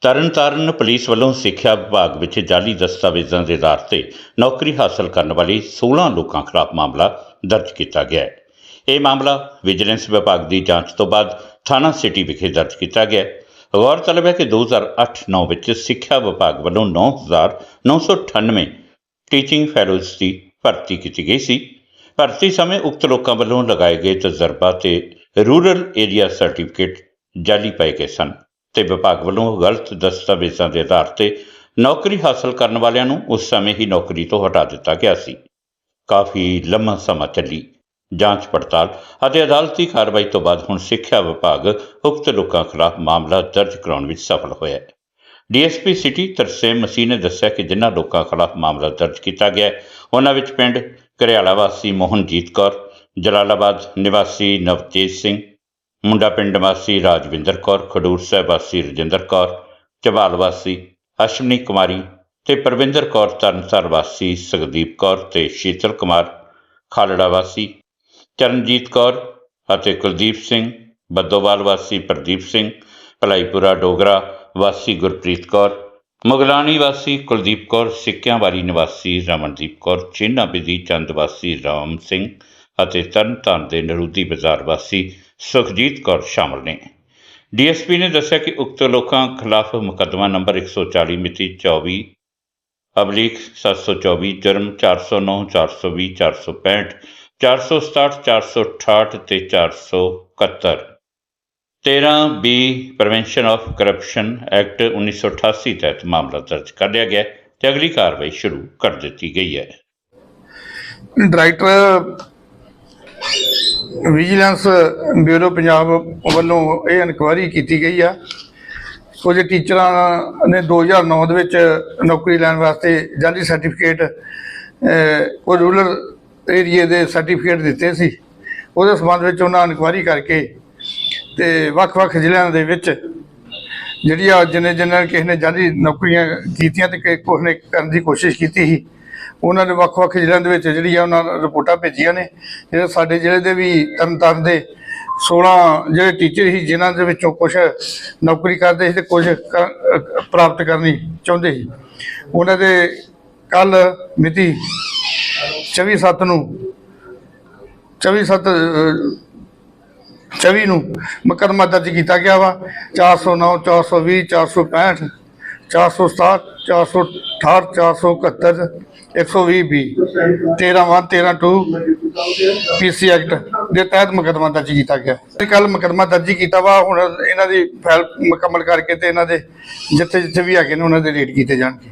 Tarn Taran police ਵੱਲੋਂ ਸਿੱਖਿਆ ਵਿਭਾਗ ਵਿੱਚ ਜਾਲੀ ਦਸਤਾਵੇਜ਼ਾਂ ਦੇ ਆਧਾਰ ਤੇ ਨੌਕਰੀ ਹਾਸਲ ਕਰਨ ਵਾਲੇ 16 ਲੋਕਾਂ ਖਿਲਾਫ ਮਾਮਲਾ ਦਰਜ ਕੀਤਾ ਗਿਆ ਹੈ। ਇਹ ਮਾਮਲਾ ਵਿਜੀਲੈਂਸ ਵਿਭਾਗ ਦੀ ਜਾਂਚ ਤੋਂ ਬਾਅਦ ਥਾਣਾ ਸਿਟੀ ਵਿਖੇ ਦਰਜ ਕੀਤਾ ਗਿਆ ਹੈ। ਗੌਰਤਲਬ ਹੈ ਕਿ 2008-9 ਵਿੱਚ ਸਿੱਖਿਆ ਵਿਭਾਗ ਵੱਲੋਂ 9998 ਟੀਚਿੰਗ ਫੈਲੋਜ਼ ਦੀ ਭਰਤੀ ਕੀਤੀ ਗਈ ਸੀ। ਭਰਤੀ ਸਮੇਂ ਉਕਤ ਲੋਕਾਂ ਵੱਲੋਂ ਲਗਾਏ ਗਏ ਤਜਰਬਾ ਤੇ ਰੂਰਲ ਏਰੀਆ ਸਰਟੀਫਿਕੇਟ ਜਾਲੀ ਪਾਏ ਗਏ ਸਨ। ਤੇ ਵਿਭਾਗ ਵੱਲੋਂ ਗਲਤ ਦਸਤਾਵੇਜ਼ਾਂ ਦੇ ਆਧਾਰ ਤੇ ਨੌਕਰੀ ਹਾਸਲ ਕਰਨ ਵਾਲਿਆਂ ਨੂੰ ਉਸ ਸਮੇਂ ਹੀ ਨੌਕਰੀ ਤੋਂ ਹਟਾ ਦਿੱਤਾ ਗਿਆ ਸੀ। ਕਾਫੀ ਲੰਮਾ ਸਮਾਂ ਚੱਲੀ। ਜਾਂਚ ਪੜਤਾਲ ਅਤੇ ਅਦਾਲਤੀ ਕਾਰਵਾਈ ਤੋਂ ਬਾਅਦ ਹੁਣ ਸਿੱਖਿਆ ਵਿਭਾਗ ਉਕਤ ਲੋਕਾਂ ਖਿਲਾਫ ਮਾਮਲਾ ਦਰਜ ਕਰਾਉਣ ਵਿੱਚ ਸਫਲ ਹੋਇਆ ਹੈ। ਡੀਐਸਪੀ ਸਿਟੀ ਤਰਸੇਮ ਮਸੀਹ ਨੇ ਦੱਸਿਆ ਕਿ ਜਿਨ੍ਹਾਂ ਲੋਕਾਂ ਖਿਲਾਫ ਮਾਮਲਾ ਦਰਜ ਕੀਤਾ ਗਿਆ ਉਹਨਾਂ ਵਿੱਚ ਪਿੰਡ ਘਰਿਆਲਾ ਵਾਸੀ ਮੋਹਨਜੀਤ ਕੌਰ, ਜਲਾਲਾਬਾਦ ਨਿਵਾਸੀ ਨਵਤੇਜ ਸਿੰਘ ਮੁੰਡਾ ਪਿੰਡ ਵਾਸੀ ਰਾਜਵਿੰਦਰ ਕੌਰ, ਖਡੂਰ ਸਾਹਿਬ ਵਾਸੀ ਰਜਿੰਦਰ ਕੌਰ ਝਬਾਲ ਵਾਸੀ ਅਸ਼ਵਨੀ ਕੁਮਾਰੀ ਤੇ ਪਰਵਿੰਦਰ ਕੌਰ ਤਰਨਤਾਰ ਵਾਸੀ ਸੁਖਦੀਪ ਕੌਰ ਤੇ ਸ਼ੀਤਲ ਕੁਮਾਰ, ਖਾਲੜਾ ਵਾਸੀ ਚਰਨਜੀਤ ਕੌਰ ਅਤੇ ਕੁਲਦੀਪ ਸਿੰਘ, ਬੱਦੋਵਾਲ ਵਾਸੀ ਪ੍ਰਦੀਪ ਸਿੰਘ, ਭਲਾਈਪੁਰਾ ਡੋਗਰਾ ਵਾਸੀ ਗੁਰਪ੍ਰੀਤ ਕੌਰ, ਮੁਗਲਾਣੀ ਵਾਸੀ ਕੁਲਦੀਪ ਕੌਰ ਸਿੱਕਿਆਂਵਾਲੀ ਨਿਵਾਸੀ ਰਮਨਦੀਪ ਕੌਰ, ਚੀਨਾ ਬਿਧੀ ਚੰਦ ਵਾਸੀ ਰਾਮ ਸਿੰਘ ਅਤੇ ਤਰਨਤਾਰਨ ਦੇ ਨਰੂਦੀ ਬਾਜ਼ਾਰ ਵਾਸੀ ਸੁਖਜੀਤ ਕੌਰ ਸ਼ਾਮਲ ਨੇ। ਡੀਐਸਪੀ ਨੇ ਦੱਸਿਆ ਕਿ ਉਕਤ ਲੋਕਾਂ ਖਿਲਾਫ ਮੁਕੱਦਮਾ ਨੰਬਰ 140 ਮਿਤੀ 24 ਅਬਲੀਕ 724 ਜਰਮ 409 420 465 467 468 ਤੇ 471 13 B prevention of corruption act 1988 ਤਹਿਤ ਮਾਮਲਾ ਦਰਜ ਕਰ ਲਿਆ ਗਿਆ ਹੈ ਤੇ ਅਗਲੀ ਕਾਰਵਾਈ ਸ਼ੁਰੂ ਕਰ ਦਿੱਤੀ ਗਈ ਹੈ। ਡਾਇਰੈਕਟਰ ਵਿਜੀਲੈਂਸ ਬਿਊਰੋ ਪੰਜਾਬ ਵੱਲੋਂ ਇਹ ਇਨਕੁਆਇਰੀ ਕੀਤੀ ਗਈ ਆ। ਕੁਝ ਟੀਚਰਾਂ ਨੇ 2009 ਦੇ ਵਿੱਚ ਨੌਕਰੀ ਲੈਣ ਵਾਸਤੇ ਜਾਲੀ ਸਰਟੀਫਿਕੇਟ ਉਹ ਰੂਰਲ ਏਰੀਏ ਦੇ ਸਰਟੀਫਿਕੇਟ ਦਿੱਤੇ ਸੀ। ਉਹਦੇ ਸੰਬੰਧ ਵਿੱਚ ਉਹਨਾਂ ਇਨਕੁਆਇਰੀ ਕਰਕੇ ਤੇ ਵੱਖ-ਵੱਖ ਜ਼ਿਲ੍ਹਿਆਂ ਦੇ ਵਿੱਚ ਜਿਹੜੀਆਂ ਜਿੰਨੇ ਜਿੰਨੇ ਕਿਸੇ ਨੇ ਜਾਲੀ ਨੌਕਰੀਆਂ ਕੀਤੀਆਂ ਤੇ ਕਿਸੇ ਨੇ ਕਰਨ ਦੀ ਕੋਸ਼ਿਸ਼ ਕੀਤੀ ਸੀ। ਉਹਨਾਂ ਦੇ ਵੱਖ-ਵੱਖ ਜ਼ਿਲ੍ਹਿਆਂ ਦੇ ਵਿੱਚ ਜਿਹੜੀ ਆ ਉਹਨਾਂ ਰਿਪੋਰਟਾਂ ਭੇਜੀਆਂ ਨੇ ਜਿਹੜੇ ਸਾਡੇ ਜ਼ਿਲ੍ਹੇ ਦੇ ਵੀ ਤਰਨਤਾਰਨ ਦੇ 16 ਜਿਹੜੇ ਟੀਚਰ ਸੀ ਜਿਨ੍ਹਾਂ ਦੇ ਵਿੱਚੋਂ ਕੁਝ ਨੌਕਰੀ ਕਰਦੇ ਸੀ ਤੇ ਕੁਝ ਪ੍ਰਾਪਤ ਕਰਨੀ ਚਾਹੁੰਦੇ ਸੀ। ਉਹਨਾਂ ਦੇ ਕੱਲ ਮਿਤੀ 24 ਸੱਤ ਨੂੰ 24 ਸੱਤ ਅ, 24 ਨੂੰ ਮੁਕੱਦਮਾ ਦਰਜ ਕੀਤਾ ਗਿਆ ਵਾ 409 420 465 467 468 471 120 ਬੀ 13 1 13 2 ਪੀਸੀ ਐਕਟ ਦੇ ਤਹਿਤ ਮੁਕੱਦਮਾ ਦਰਜ ਕੀਤਾ ਗਿਆ। ਕੱਲ ਮੁਕੱਦਮਾ ਦਰਜ ਕੀਤਾ ਵਾ, ਹੁਣ ਇਹਨਾਂ ਦੀ ਫਾਈਲ ਮੁਕੰਮਲ ਕਰਕੇ ਤੇ ਇਹਨਾਂ ਦੇ ਜਿੱਥੇ ਜਿੱਥੇ ਵੀ ਹੈਗੇ ਨੇ, ਉਹਨਾਂ ਦੇ ਰੇਟ ਕੀਤੇ ਜਾਣਗੇ।